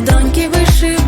доньки вишив.